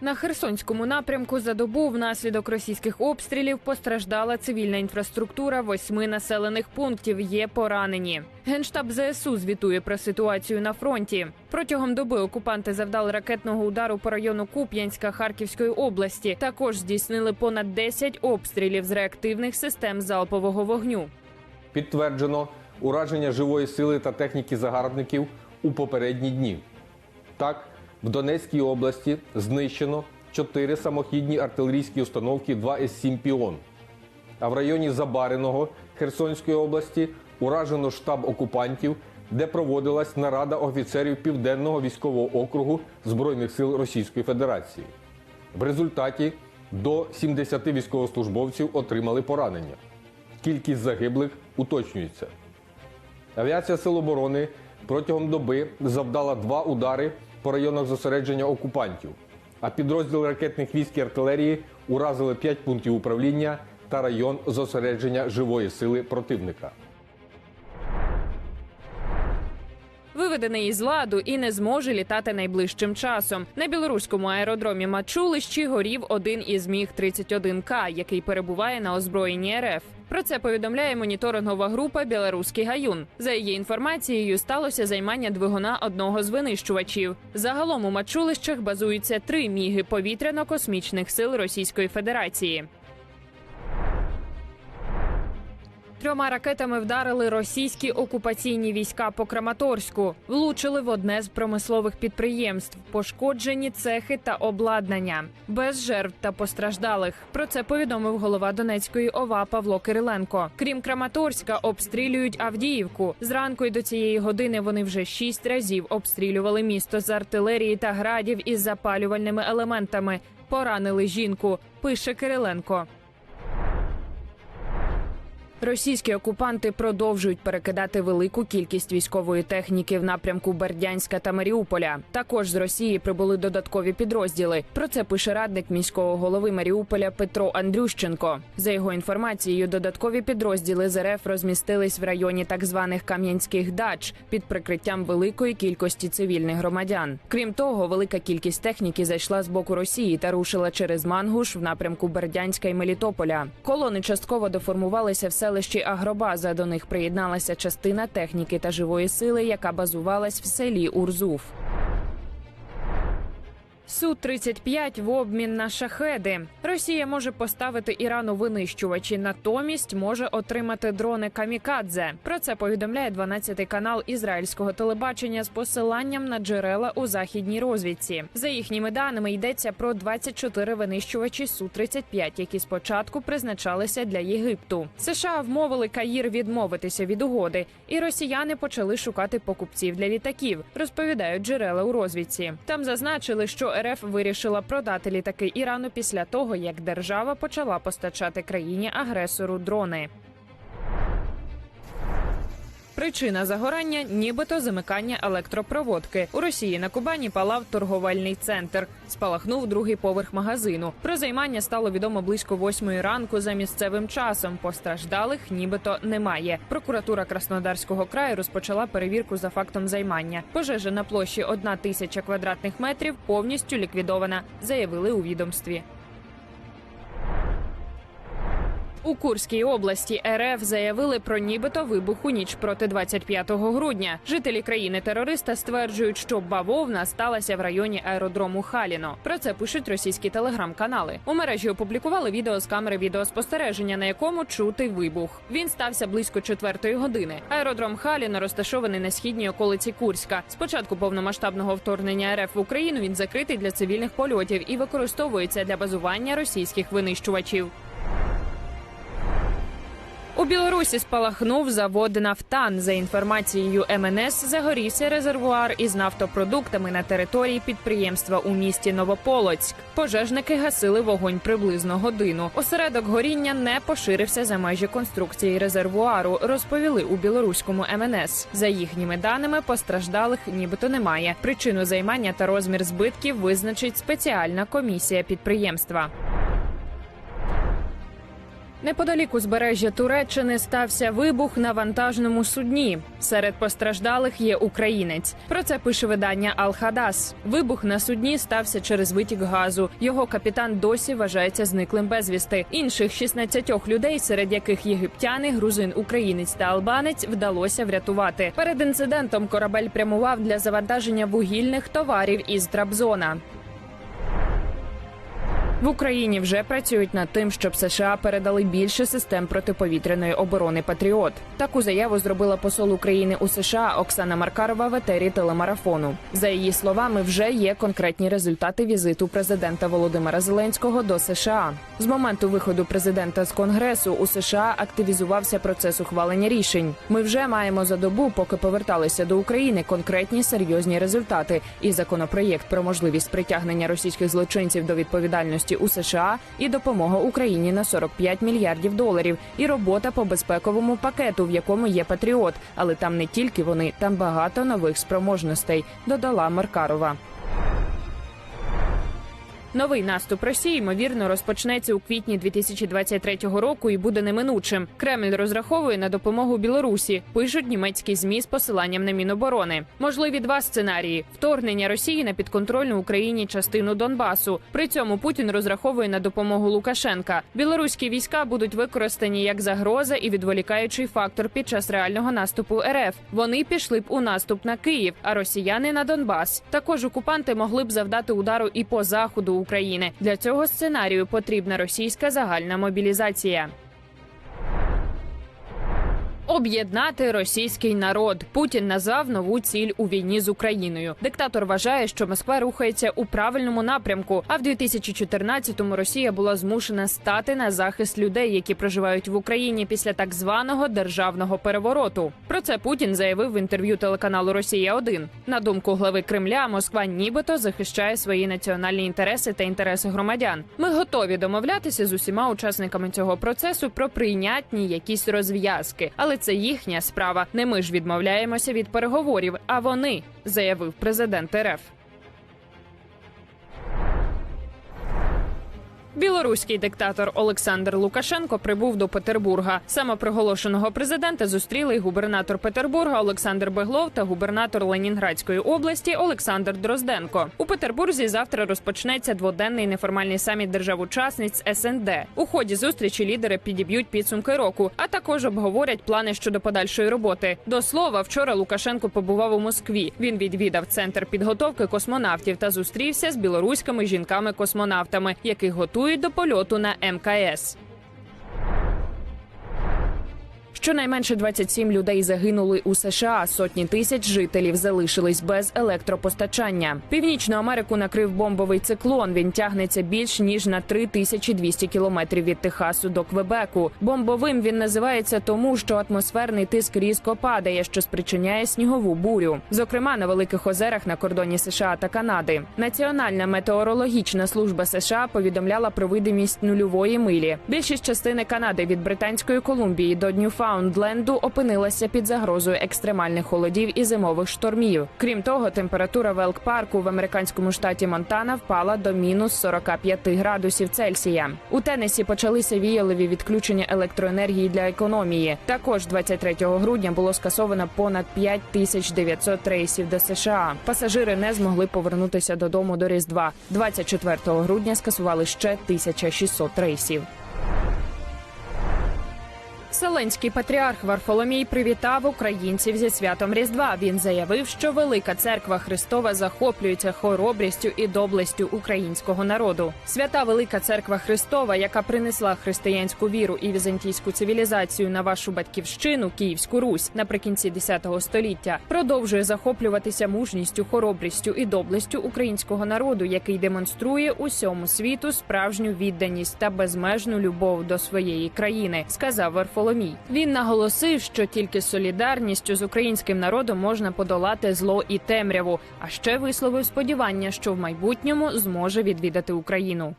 На Херсонському напрямку за добу внаслідок російських обстрілів постраждала цивільна інфраструктура восьми населених пунктів. Є поранені. Генштаб ЗСУ звітує про ситуацію на фронті. Протягом доби окупанти завдали ракетного удару по району Куп'янська Харківської області. Також здійснили понад 10 обстрілів з реактивних систем залпового вогню. Підтверджено ураження живої сили та техніки загарбників у попередні дні. Так, в Донецькій області знищено 4 самохідні артилерійські установки 2 С-7 Піон. А в районі Забариного Херсонської області уражено штаб окупантів, де проводилась нарада офіцерів Південного військового округу Збройних сил Російської Федерації. В результаті до 70 військовослужбовців отримали поранення. Кількість загиблих уточнюється. Авіація Сил оборони протягом доби завдала два удари по районах зосередження окупантів, а підрозділи ракетних військ і артилерії уразили 5 пунктів управління та район зосередження живої сили противника. Виведений із ладу і не зможе літати найближчим часом. На білоруському аеродромі Мачулищі горів один із міг 31 к який перебуває на озброєнні РФ. Про це повідомляє моніторингова група Білоруський гаюн. За її інформацією, сталося займання двигуна одного з винищувачів. Загалом у Мачулищах базуються три міги повітряно-космічних сил Російської Федерації. Трьома ракетами вдарили російські окупаційні війська по Краматорську, влучили в одне з промислових підприємств, пошкоджені цехи та обладнання, без жертв та постраждалих. Про це повідомив голова Донецької ОВА Павло Кириленко. Крім Краматорська, обстрілюють Авдіївку. Зранку й до цієї години вони вже шість разів обстрілювали місто з артилерії та градів із запалювальними елементами. Поранили жінку. Пише Кириленко. Російські окупанти продовжують перекидати велику кількість військової техніки в напрямку Бердянська та Маріуполя. Також з Росії прибули додаткові підрозділи. Про це пише радник міського голови Маріуполя Петро Андрющенко. За його інформацією, додаткові підрозділи з РФ розмістились в районі так званих кам'янських дач під прикриттям великої кількості цивільних громадян. Крім того, велика кількість техніки зайшла з боку Росії та рушила через Мангуш в напрямку Бердянська і Мелітополя. Колони частково деформувалися в селищі Агробаза до них приєдналася частина техніки та живої сили, яка базувалась в селі Урзув. Су-35 в обмін на шахеди. Росія може поставити Ірану винищувачі, натомість може отримати дрони камікадзе. Про це повідомляє 12-й канал ізраїльського телебачення з посиланням на джерела у західній розвідці. За їхніми даними йдеться про 24 винищувачі су 35 які спочатку призначалися для Єгипту. США вмовили Каїр відмовитися від угоди, і росіяни почали шукати покупців для літаків. Розповідають джерела у розвідці. Там зазначили, що РФ вирішила продати літаки Ірану після того, як держава почала постачати країні агресору дрони. Причина загорання, нібито замикання електропроводки. У Росії на Кубані палав торговельний центр. Спалахнув другий поверх магазину. Про займання стало відомо близько восьмої ранку за місцевим часом. Постраждалих нібито немає. Прокуратура Краснодарського краю розпочала перевірку за фактом займання. Пожежа на площі одна тисяча квадратних метрів повністю ліквідована, заявили у відомстві. У Курській області РФ заявили про нібито вибух у ніч проти 25 грудня. Жителі країни-терориста стверджують, що бавовна сталася в районі аеродрому Халіно. Про це пишуть російські телеграм-канали. У мережі опублікували відео з камери відеоспостереження, на якому чути вибух. Він стався близько четвертої години. Аеродром Халіно розташований на східній околиці Курська. Спочатку повномасштабного вторгнення РФ в Україну він закритий для цивільних польотів і використовується для базування російських винищувачів. У Білорусі спалахнув завод Нафтан. За інформацією МНС, загорівся резервуар із нафтопродуктами на території підприємства у місті Новополоцьк. Пожежники гасили вогонь приблизно годину. Осередок горіння не поширився за межі конструкції резервуару. Розповіли у білоруському МНС. За їхніми даними, постраждалих нібито немає. Причину займання та розмір збитків визначить спеціальна комісія підприємства. Неподалік узбережжя Туреччини стався вибух на вантажному судні. Серед постраждалих є українець. Про це пише видання Ал-Хадас. Вибух на судні стався через витік газу. Його капітан досі вважається зниклим безвісти. Інших 16 людей, серед яких єгиптяни, грузин, українець та албанець, вдалося врятувати. Перед інцидентом корабель прямував для завантаження вугільних товарів із Трабзона. В Україні вже працюють над тим, щоб США передали більше систем протиповітряної оборони Патріот. Таку заяву зробила посол України у США Оксана Маркарова в етері телемарафону. За її словами, вже є конкретні результати візиту президента Володимира Зеленського до США. З моменту виходу президента з конгресу у США активізувався процес ухвалення рішень. Ми вже маємо за добу, поки поверталися до України, конкретні серйозні результати. І законопроєкт про можливість притягнення російських злочинців до відповідальності у США і допомога Україні на 45 мільярдів доларів, і робота по безпековому пакету, в якому є патріот. Але там не тільки вони, там багато нових спроможностей. Додала Маркарова. Новий наступ Росії ймовірно розпочнеться у квітні 2023 року і буде неминучим. Кремль розраховує на допомогу Білорусі. Пишуть німецькі змі з посиланням на Міноборони. Можливі два сценарії: вторгнення Росії на підконтрольну Україні частину Донбасу. При цьому Путін розраховує на допомогу Лукашенка. Білоруські війська будуть використані як загроза і відволікаючий фактор під час реального наступу РФ. Вони пішли б у наступ на Київ, а росіяни на Донбас. Також окупанти могли б завдати удару і по заходу України. Для цього сценарію потрібна російська загальна мобілізація. Об'єднати російський народ Путін назвав нову ціль у війні з Україною. Диктатор вважає, що Москва рухається у правильному напрямку. А в 2014-му Росія була змушена стати на захист людей, які проживають в Україні після так званого державного перевороту. Про це Путін заявив в інтерв'ю телеканалу Росія 1 На думку глави Кремля, Москва нібито захищає свої національні інтереси та інтереси громадян. Ми готові домовлятися з усіма учасниками цього процесу про прийнятні якісь розв'язки, але це їхня справа. Не ми ж відмовляємося від переговорів, а вони, заявив президент РФ. Білоруський диктатор Олександр Лукашенко прибув до Петербурга. Самопроголошеного президента зустріли й губернатор Петербурга Олександр Беглов та губернатор Ленінградської області Олександр Дрозденко. У Петербурзі завтра розпочнеться дводенний неформальний саміт держав-учасниць СНД. У ході зустрічі лідери підіб'ють підсумки року, а також обговорять плани щодо подальшої роботи. До слова, вчора Лукашенко побував у Москві. Він відвідав центр підготовки космонавтів та зустрівся з білоруськими жінками-космонавтами, яких готують до польоту на МКС. Щонайменше 27 людей загинули у США. Сотні тисяч жителів залишились без електропостачання. Північну Америку накрив бомбовий циклон. Він тягнеться більш ніж на 3200 кілометрів від Техасу до Квебеку. Бомбовим він називається тому, що атмосферний тиск різко падає, що спричиняє снігову бурю. Зокрема, на великих озерах на кордоні США та Канади. Національна метеорологічна служба США повідомляла про видимість нульової милі. Більшість частини Канади від Британської Колумбії до Ньюфаундленду опинилася під загрозою екстремальних холодів і зимових штормів. Крім того, температура в Елк-парку в американському штаті Монтана впала до мінус 45 градусів Цельсія. У Теннесі почалися віялові відключення електроенергії для економії. Також 23 грудня було скасовано понад 5900 рейсів до США. Пасажири не змогли повернутися додому до Різдва. 24 грудня скасували ще 1600 рейсів. Вселенський патріарх Варфоломій привітав українців зі святом Різдва. Він заявив, що Велика Церква Христова захоплюється хоробрістю і доблестю українського народу. Свята Велика Церква Христова, яка принесла християнську віру і візантійську цивілізацію на вашу батьківщину, Київську Русь наприкінці X століття, продовжує захоплюватися мужністю, хоробрістю і доблестю українського народу, який демонструє усьому світу справжню відданість та безмежну любов до своєї країни, сказав Варфоломій. Він наголосив, що тільки солідарністю з українським народом можна подолати зло і темряву. А ще висловив сподівання, що в майбутньому зможе відвідати Україну.